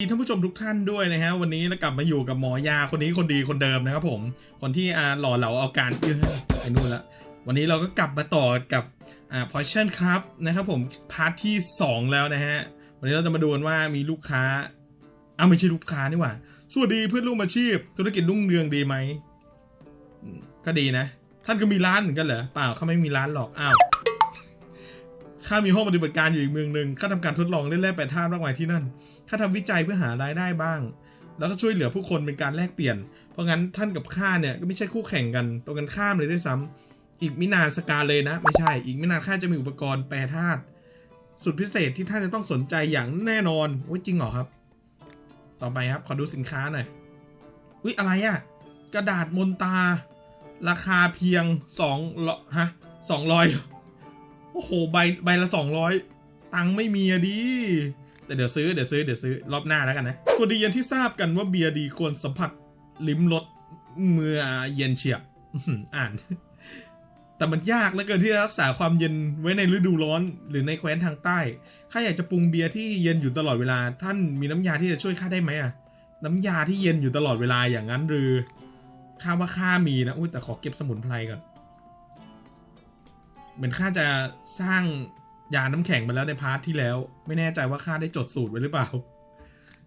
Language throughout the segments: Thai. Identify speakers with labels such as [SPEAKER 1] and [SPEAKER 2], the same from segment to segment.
[SPEAKER 1] ดีท่านผู้ชมทุกท่านด้วยนะฮะวันนี้เรากลับมาอยู่กับหมอยาคนนี้คนดีคนเดิมนะครับผมคนที่อ่าหล่อเหลาเอาการเอื้อไปนู่นละวันนี้เราก็กลับมาต่อกับอ่า Potion ครับนะครับผมพาร์ทที่ 2 แล้วนะฮะวันนี้เราจะมาดูกันว่ามีลูกค้าอ้าวไม่ใช่ลูกค้านี่หว่าสวัสดีเพื่อนร่วมอาชีพ ธุรกิจรุ่งเรืองดีไหมอืมก็ดีนะ ท่านก็มีร้านเหมือนกันเหรอเปล่าเขาไม่มีร้านหรอกอ้าว ข้ามีห้องปฏิบัติการอยู่อีกเมืองหนึ่งข้าทำการทดลองเล่นแร่แปรธาตุมากมายที่นั่นข้าทำวิจัยเพื่อหารายได้บ้าง แล้วก็ช่วยเหลือผู้คนเป็นการแลกเปลี่ยน เพราะงั้นท่านกับข้าเนี่ยก็ไม่ใช่คู่แข่งกันตรงกันข้ามเลยด้วยซ้ำอีกไม่นานสกาเลยนะ ไม่ใช่ อีกไม่นานข้าจะมีอุปกรณ์แปรธาตุสุดพิเศษที่ท่านจะต้องสนใจอย่างแน่นอนโอ้ยจริงเหรอครับ ต่อไปครับขอดูสินค้าหน่อยวิอะไรอะกระดาษมนตา ราคาเพียงสองฮะสองร้อย อ้โหใบใบละสองร้อยตังไม่มีอะดิแต่เดี๋ยวซื้อเดี๋ยวซื้อเดี๋ยวซื้อรอบหน้าแล้วกันนะสวัสดีเย็นที่ทราบกันว่าเบียร์ดีควรสัมผัสลิ้มรสเมื่อเย็นเฉียบอ่าน แต่มันยากเหลือเกินที่จะรักษาความเย็นไว้ในฤดูร้อน หรือในแคว้นทางใต้ข้าอยากจะปรุงเบียร์ที่เย็นอยู่ตลอดเวลา ท่านมีน้ำยาที่จะช่วยข้าได้ไหมอะน้ำยาที่เย็นอยู่ตลอดเวลาอย่างนั้นหรือข้าว่าข้ามีนะอุ้ยแต่ขอเก็บสมุนไพรก่อน เหมือนข้าจะสร้างยาน้ำแข็งมาแล้วในพาร์ทที่แล้ว ไม่แน่ใจว่าข้าได้จดสูตรไว้หรือเปล่า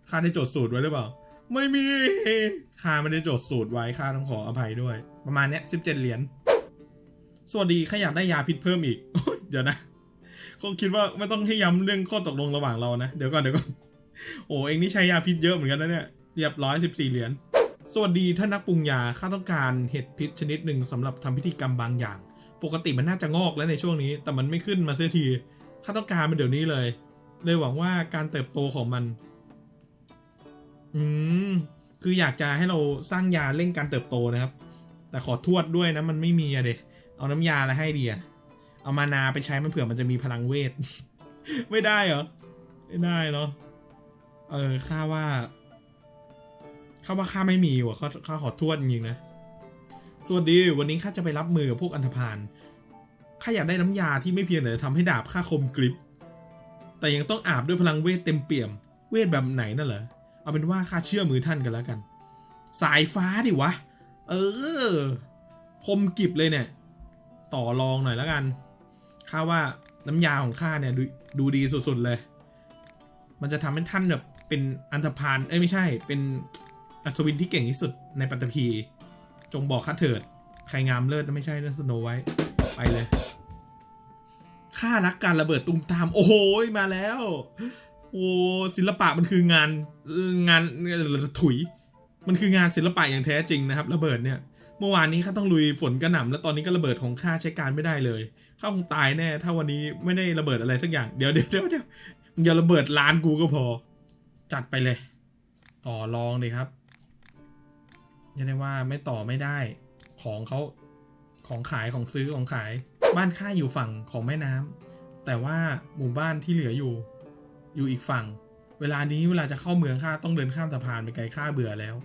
[SPEAKER 1] ข้าได้จดสูตรไว้หรือเปล่า ไม่มีข้าไม่ได้จดสูตรไว้ข้าต้องขออภัยด้วย ประมาณเนี้ยสิบเจ็ดเหรียญสวัสดีข้าอยากได้ยาพิษเพิ่มอีกเดี๋ยวนะคงคิดว่าไม่ต้องให้ย้ำเรื่องข้อตกลงระหว่างเรานะ เดี๋ยวก่อนเดี๋ยวก่อนโอ้เองนี่ใช้ยาพิษเยอะเหมือนกันนะเนี่ยเรียบร้อยสิบสี่เหรียญสวัสดีท่านนักปรุงยาข้าต้องการเห็ดพิษชนิดหนึ่งสำหรับทำพิธีกรรมบางอย่าง ปกติมันน่าจะงอกแล้วในช่วงนี้ แต่มันไม่ขึ้นมาเสียทีข้าต้องการมันเดี๋ยวนี้เลย เลยหวังว่าการเติบโตของมัน อืม คืออยากจะให้เราสร้างยาเร่งการเติบโตนะครับ แต่ขอทวดด้วยนะมันไม่มีอะเดเอาน้ำยาอะไรให้ดีอะเอามานาไปใช้มันเผื่อมันจะมีพลังเวท ไม่ได้เหรอ ไม่ได้เนาะ เออข้าว่าข้าว่าข้าไม่มีว่ะข้าข้าขอทวดจริงนะ สวัสดี วันนี้ข้าจะไปรับมือกับพวกอันธพาล ข้าอยากได้น้ำยาที่ไม่เพียงแต่ทำให้ดาบข้าคมกริบ แต่ยังต้องอาบด้วยพลังเวทเต็มเปี่ยม เวทแบบไหนน่ะเหรอ เอาเป็นว่าข้าเชื่อมือท่านกันแล้วกัน สายฟ้าดิวะ เออ คมกริบเลยเนี่ย ต่อรองหน่อยแล้วกัน ข้าว่าน้ำยาของข้าเนี่ยดูดูดีสุดๆเลย มันจะทำให้ท่านแบบเป็นอันธพาล เอ้ยไม่ใช่ เป็นอัศวินที่เก่งที่สุดในปัตตภี จงบอกข้าเถิด ใครงามเลิศไม่ใช่นะสโนไว้ ไปเลย ข้ารักการระเบิดตุ้มตาม โอ้โหมาแล้ว โอ้ศิลปะมันคืองานงานถุย มันคืองานศิลปะอย่างแท้จริงนะครับ ระเบิดเนี่ย เมื่อวานนี้ข้าต้องลุยฝนกระหน่ำแล้วตอนนี้ก็ระเบิดของข้าใช้การไม่ได้เลยข้าคงตายแน่ ถ้าวันนี้ไม่ได้ระเบิดอะไรสักอย่าง เดี๋ยวเดี๋ยวเดี๋ยวเดี๋ยวอย่าระเบิดร้านกูก็พอ จัดไปเลย ต่อรองเลยครับ ยังได้ว่าไม่ต่อไม่ได้ของเขาของขายของซื้อของขาย บ้านข้าอยู่ฝั่งของแม่น้ำแต่ว่าหมู่บ้านที่เหลืออยู่ อยู่อีกฝั่ง เวลานี้เวลาจะเข้าเมืองข้าต้องเดินข้ามสะพานไปไกลข้าเบื่อแล้ว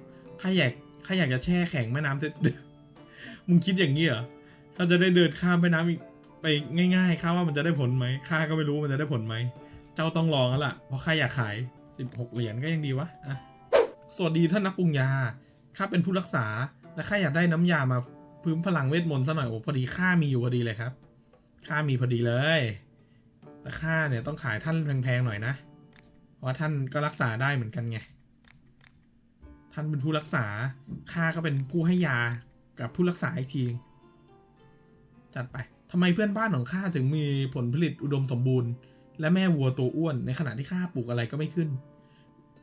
[SPEAKER 1] ข้าอยากข้าอยากจะแช่แข็งแม่น้ำจะมึงคิดอย่างนี้เหรอข้าจะได้เดินข้ามแม่น้ำอีกไปง่ายๆข้าว่ามันจะได้ผลไหมข้าก็ไม่รู้มันจะได้ผลไหมเจ้าต้องลองแล้วล่ะเพราะข้าอยากขาย 16 เหรียญก็ยังดีวะอะสวัสดีท่านนักปรุงยา ข้าเป็นผู้รักษา และข้าอยากได้น้ำยามาพื้มพลังเวทมนต์ซะหน่อยโอ้พอดีข้ามีอยู่พอดีเลยครับข้ามีพอดีเลย แต่ข้าเนี่ยต้องขายท่านแพงๆหน่อยนะ เพราะว่าท่านก็รักษาได้เหมือนกันไง ท่านเป็นผู้รักษา ข้าก็เป็นผู้ให้ยากับผู้รักษาอีกที จัดไปทำไมเพื่อนบ้านของข้าถึงมีผลผลิตอุดมสมบูรณ์ และแม่วัวตัวอ้วน ในขณะที่ข้าปลูกอะไรก็ไม่ขึ้น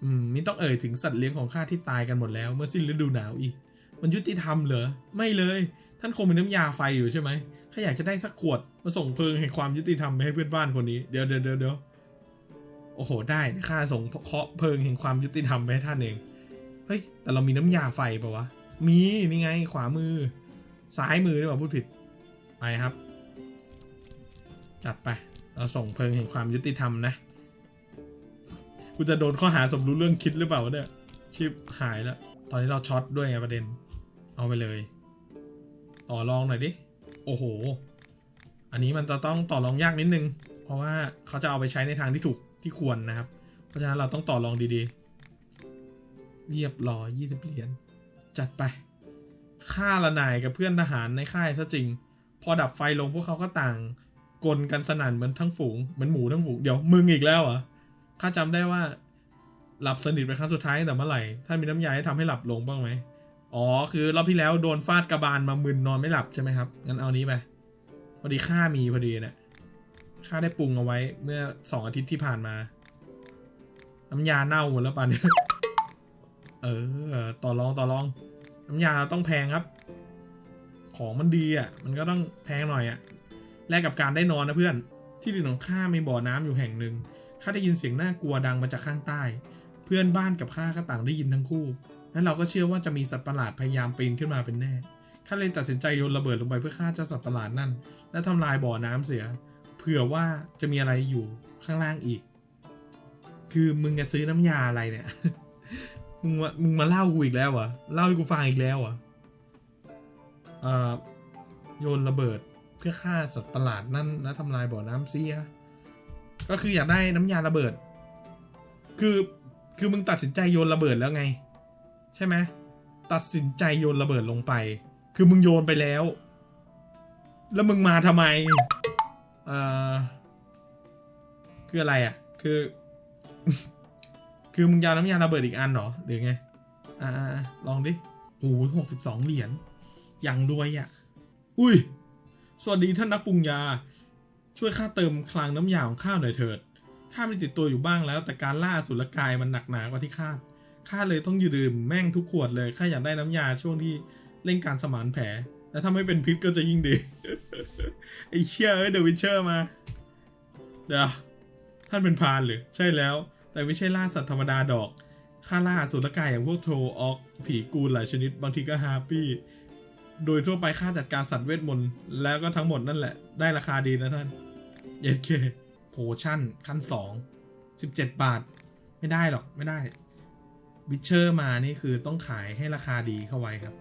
[SPEAKER 1] อืมไม่ต้องเอ่ยถึงสัตว์เลี้ยงของข้าที่ตายกันหมดแล้ว เมื่อสิ้นฤดูหนาวอีก มันยุติธรรมเหรอ ไม่เลย ท่านคงมีน้ำยาไฟอยู่ใช่ไหมข้าอยากจะได้สักขวดมาส่งเพลิงแห่งความยุติธรรมไปให้เพื่อนบ้านคนนี้ เดี๋ยวเดี๋ยวเดี๋ยวเดี๋ยวโอ้โห ได้ข้าส่งเคาะเพลิงแห่งความยุติธรรมไปให้ท่านเอง เฮ้ย แต่เรามีน้ำยาไฟปะวะ มี นี่ไง ขวามือ ซ้ายมือดีกว่าพูดผิด ไปครับ จัดไป เราส่งเพลิงแห่งความยุติธรรมนะ กูจะโดนข้อหาสมรู้เรื่องคิดหรือเปล่าเนี่ย ชิปหายแล้ว ตอนนี้เราช็อตด้วยไงประเด็น เอาไปเลย ต่อรองหน่อยดิ โอ้โห อันนี้มันจะต้องต่อรองยากนิดนึง เพราะว่าเขาจะเอาไปใช้ในทางที่ถูกที่ควรนะครับ เพราะฉะนั้นเราต้องต่อรองดีๆ เรียบร้อยยี่สิบเหรียญ จัดไป ฆ่าละนายกับเพื่อนทหารในค่ายซะจริง พอดับไฟลงพวกเขาก็ต่างกลกันสนั่นเหมือนทั้งฝูง เหมือนหมูทั้งฝูง เดี๋ยวมึงอีกแล้วเหรอ ข้าจำได้ว่า หลับสนิทเป็นครั้งสุดท้ายตั้งแต่เมื่อไหร่ท่านมีน้ำยาให้ทำให้หลับลงบ้างไหมอ๋อคือรอบที่แล้วโดนฟาดกระบาลมามึนนอนไม่หลับใช่ไหมครับงั้นเอานี้ไปพอดีข้ามีพอดีเนี่ยข้าได้ปรุงเอาไว้เมื่อสองอาทิตย์ที่ผ่านมา น้ำยาเน่าหมดแล้วป่านนี้เออต่อรองต่อรอง น้ำยาต้องแพงครับ ของมันดีอะ มันก็ต้องแพงหน่อยอะแลกกับการได้นอนนะเพื่อน ที่ดินของข้ามีบ่อน้ำอยู่แห่งหนึ่ง ข้าได้ยินเสียงน่ากลัวดังมาจากข้างใต้ เพื่อนบ้านกับข้าก็ต่างได้ยินทั้งคู่ นั้นเราก็เชื่อว่าจะมีสัตว์ประหลาดพยายามปีนขึ้นมาเป็นแน่ ข้าเลยตัดสินใจโยนระเบิดลงไปเพื่อฆ่าเจ้าสัตว์ประหลาดนั่น และทำลายบ่อน้ำเสีย เผื่อว่าจะมีอะไรอยู่ข้างล่างอีก คือมึงจะซื้อน้ำยาอะไรเนี่ย มึงมามึงมาเล่ากูอีกแล้วเหรอ เล่าให้กูฟังอีกแล้วเหรอเออโยนระเบิดเพื่อฆ่าสัตว์ประหลาดนั่นและทำลายบ่อน้ำเสีย ก็คืออยากได้น้ำยาระเบิด คือคือมึงตัดสินใจโยนระเบิดแล้วไง ใช่ไหมตัดสินใจโยนระเบิดลงไป คือมึงโยนไปแล้ว แล้วมึงมาทำไมเอ่อคืออะไรอะ คือ คือมึงยาวน้ำยาระเบิดอีกอันเหรอหรือไงอ่าลองดิโอ้ยหกสิบสองเหรียญอย่างรวยอะ อุ้ย สวัสดีท่านนักปรุงยา ช่วยข้าเติมคลังน้ำยาของข้าหน่อยเถิด ข้าไม่ติดตัวอยู่บ้างแล้ว แต่การล่าสุรกายมันหนักหนากว่าที่คาด ข้าเลยต้องยืดื่มแม่งทุกขวดเลย ข้าอยากได้น้ำยาช่วงที่เร่งการสมานแผล และถ้าไม่เป็นพิษก็จะยิ่งดี ไอ้เชี่ยเอ้ยเดอะวิเชอร์มา เดี๋ยวท่านเป็นพานหรือ ใช่แล้ว แต่ไม่ใช่ล่าสัตว์ธรรมดาดอก ข้าล่าสุรกายอย่างพวกโทออกผีกูลหลายชนิด บางทีก็ฮาปี้ โดยทั่วไปค่าจัดการสัตว์เวทมนต์แล้วก็ทั้งหมดนั่นแหละ ได้ราคาดีนะท่านเยเคโพชั่นขั้นสองสิบเจ็ดบาท ไม่ได้หรอกไม่ได้วิเชอร์มานี่คือต้องขายให้ราคาดีเข้าไว้ครับ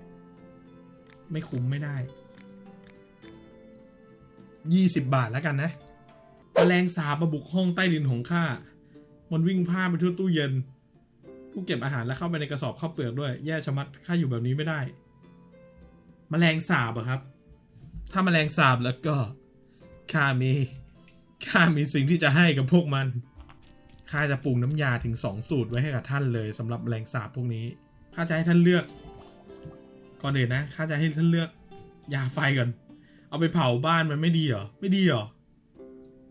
[SPEAKER 1] ไม่คุ้มไม่ได้ยี่สิบบาทแล้วกันนะแมลงสาบมาบุกห้องใต้ดินของข้า มันวิ่งพลาไปทั่วตู้เย็น ผู้เก็บอาหารแล้วเข้าไปในกระสอบข้าวเปลือกด้วย แย่ชะมัดข้าอยู่แบบนี้ไม่ได้ แมลงสาบอะครับ ถ้าแมลงสาบแล้วก็ข้ามีข้ามีสิ่งที่จะให้กับพวกมันข้าจะปรุงน้ำยาถึงสองสูตรไว้ให้กับท่านเลยสำหรับแมลงสาบพวกนี้ข้าจะให้ท่านเลือก ก่อนอื่นนะข้าจะให้ท่านเลือกยาไฟก่อน เอาไปเผาบ้านมันไม่ดีเหรอไม่ดีเหรอ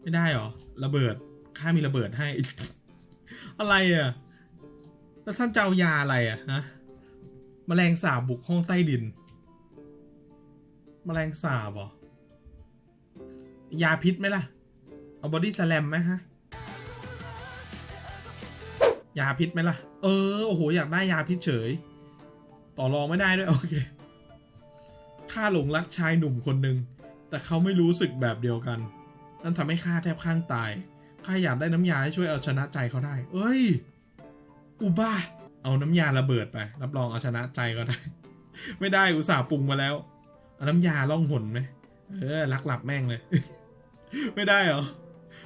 [SPEAKER 1] ไม่ได้เหรอระเบิดข้ามีระเบิดให้ อะไรอะแล้วท่านจะเอายาอะไรอะฮะแมลงสาบบุกห้องใต้ดิน แมลงสาบเหรอยาพิษไหมล่ะ เอาบอดี้สแลมไหมฮะ ยาพิษไหมล่ะ เออ โอ้โห อยากได้ยาพิษเฉย ต่อรองไม่ได้ด้วย โอเค ข้าหลงรักชายหนุ่มคนหนึ่ง แต่เขาไม่รู้สึกแบบเดียวกัน นั่นทำให้ข้าแทบข้างตาย ข้าอยากได้น้ำยาให้ช่วยเอาชนะใจเขาได้ เอ้ย อุบ้า เอาน้ำยาระเบิดไป รับรองเอาชนะใจก็ได้ ไม่ได้อุตส่าห์ปรุงมาแล้ว เอาน้ำยาล่องหนไหมเออลักหลับแม่งเลย ไม่ได้เหรอ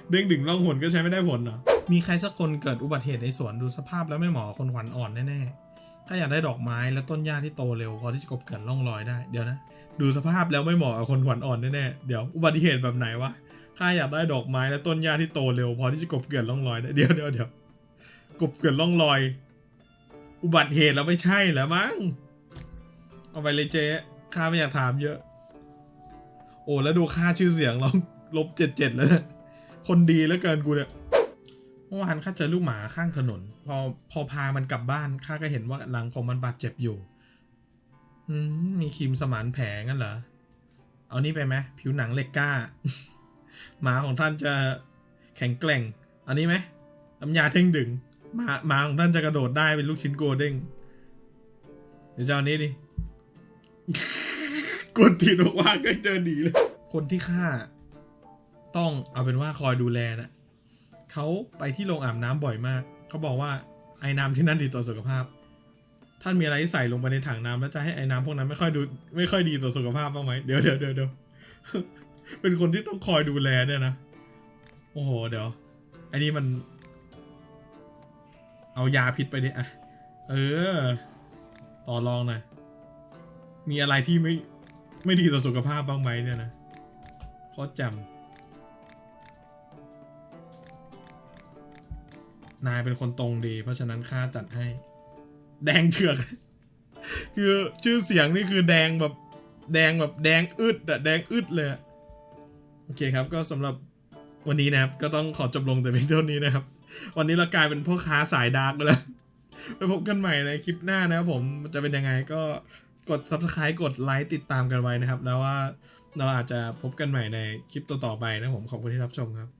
[SPEAKER 1] เด้งดึงล่องหนก็ใช้ไม่ได้ผลเหรอ มีใครสักคนเกิดอุบัติเหตุในสวนดูสภาพแล้วไม่เหมาะคนขวัญอ่อนแน่ๆ ถ้าอยากได้ดอกไม้และต้นหญ้าที่โตเร็วพอที่จะกบเกลื่อนร่องรอยได้เดี๋ยวนะ ดูสภาพแล้วไม่เหมาะกับคนขวัญอ่อนแน่ๆ เดี๋ยวอุบัติเหตุแบบไหนวะ ข้าอยากได้ดอกไม้และต้นหญ้าที่โตเร็วพอที่จะกบเกลื่อนร่องรอยได้เดี๋ยวเดี๋ยวเดี๋ยวกบเกลื่อนร่องรอย อุบัติเหตุแล้วไม่ใช่แล้วมั้ง เอาไปเลยเจ๊ ข้าไม่อยากถามเยอะ โอ้แล้วดูค่าชื่อเสียงเราลบเจ็ดเจ็ดแล้วนี่ยคนดีแล้วเกินกูเนี่ยเมื่อวานข้าเจอลูกหมาข้างถนน พอพอพามันกลับบ้านข้าก็เห็นว่าหลังของมันบาดเจ็บอยู่มีครีมสมานแผลงั้นเหรอ เอานี่ไปไหมผิวหนังเหล็กกล้า หมาของท่านจะแข็งแกร่ง อันนี้ไหมน้ำยาเท่งดึงหมาหมาของท่านจะกระโดดได้เป็นลูกชิ้นโกเด้งเดี๋ยวจะเอาอันนี้ดิ กดตีนออกว่าก็เดินหนีเลย คนที่ฆ่า ต้องเอาเป็นว่าคอยดูแลนะเขาไปที่โรงอาบน้ำบ่อยมาก เขาบอกว่าไอ้น้ำที่นั่นดีต่อสุขภาพ ท่านมีอะไรที่ใส่ลงไปในถังน้ำแล้วจะให้ไอ้น้ำพวกนั้นไม่ค่อยดูไม่ค่อยดีต่อสุขภาพบ้างไหมเดี๋ยวเดี๋ยวเดี๋ยวเดี๋ยวเป็นคนที่ต้องคอยดูแลเนี่ยนะ โอ้โห เดี๋ยว อันนี้มัน เอายาพิษไปดิอะเออ ต่อรองหน่อยมีอะไรที่ไม่ ไม่ดีต่อสุขภาพบ้างไหมเนี่ยนะโคตรจำนายเป็นคนตรงดี เพราะฉะนั้นค่าจัดให้ แดงเถือก คือชื่อเสียงนี่คือแดงแบบ แดงแบบแดงอึดอะแดงอึดเลยโอเคครับ ก็สำหรับวันนี้นะครับ ก็ต้องขอจบลงแต่เพียงเท่านี้นะครับ วันนี้เรากลายเป็นพ่อค้าสายดาร์กไปแล้วไปพบกันใหม่ในคลิปหน้านะครับผมจะเป็นยังไงก็ กด subscribe กดไลค์ติดตามกันไว้นะครับ แล้วว่าเราอาจจะพบกันใหม่ในคลิปต่อๆไปนะครับผมขอบคุณที่รับชมครับ